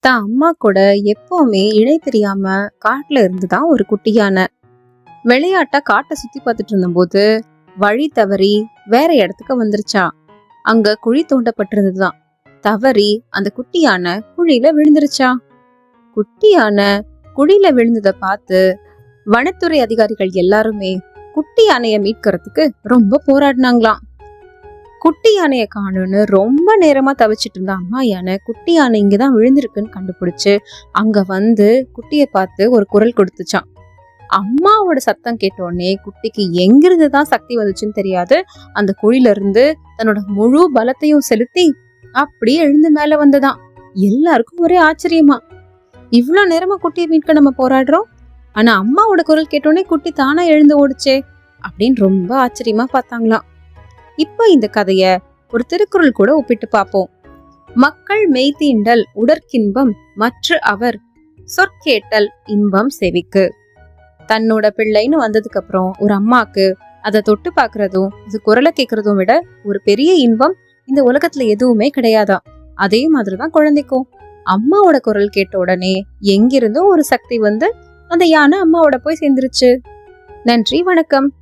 தான் அம்மா கூட எப்பவுமே இணை தெரியாம காட்டுல இருந்துதான் ஒரு குட்டி யானை விளையாட்டா காட்டை சுத்தி பார்த்துட்டு இருந்தபோது வழி தவறி வேற இடத்துக்கு வந்துருச்சா. அங்க குழி தோண்டப்பட்டிருந்ததுதான். தவறி அந்த குட்டியான குழியில விழுந்துருச்சா. குட்டி யானை குழியில விழுந்ததை பார்த்து வனத்துறை அதிகாரிகள் எல்லாருமே குட்டி யானைய மீட்கிறதுக்கு ரொம்ப போராடினாங்களாம். குட்டி யானையை காணும்னு ரொம்ப நேரமாக தவிச்சிட்டு இருந்த அம்மா யானை குட்டி யானை இங்கே தான் விழுந்திருக்குன்னு கண்டுபிடிச்சு அங்கே வந்து குட்டியை பார்த்து ஒரு குரல் கொடுத்துச்சான் அம்மாவோட சத்தம் கேட்டோடனே குட்டிக்கு எங்கிருந்து தான் சக்தி வந்துச்சுன்னு தெரியாது. அந்த குழியிலிருந்து தன்னோட முழு பலத்தையும் செலுத்தி அப்படியே எழுந்து மேலே வந்ததான். எல்லாருக்கும் ஒரே ஆச்சரியமா. இவ்வளோ நேரமா குட்டியை மீட்க நம்ம போராடுறோம்? ஆனா அம்மாவோட குரல் கேட்டோடனே குட்டி தானா எழுந்து ஓடுச்சே அப்படின்னு ரொம்ப ஆச்சரியமா பார்த்தாங்களாம். இப்போ இந்த கதைய ஒரு திருக்குறள் கூட ஒப்பிட்டு பார்ப்போம். மக்கள் மெய்தீண்டல் உடற்கின்பம் மற்ற அவர் சொற்கேட்டல் இன்பம் செவிக்கு. தன்னோட பிள்ளைன்னு வந்ததுக்கு அப்புறம் ஒரு அம்மாக்கு அதை தொட்டு பார்க்கறதும் இது குரலை கேட்கறதும் விட ஒரு பெரிய இன்பம் இந்த உலகத்துல எதுவுமே கிடையாதா? அதே மாதிரிதான் குழந்தைக்கும். அம்மாவோட குரல் கேட்ட உடனே எங்கிருந்தும் ஒரு சக்தி வந்து அந்த யானை அம்மாவோட போய் சேர்ந்துருச்சு. நன்றி வணக்கம்.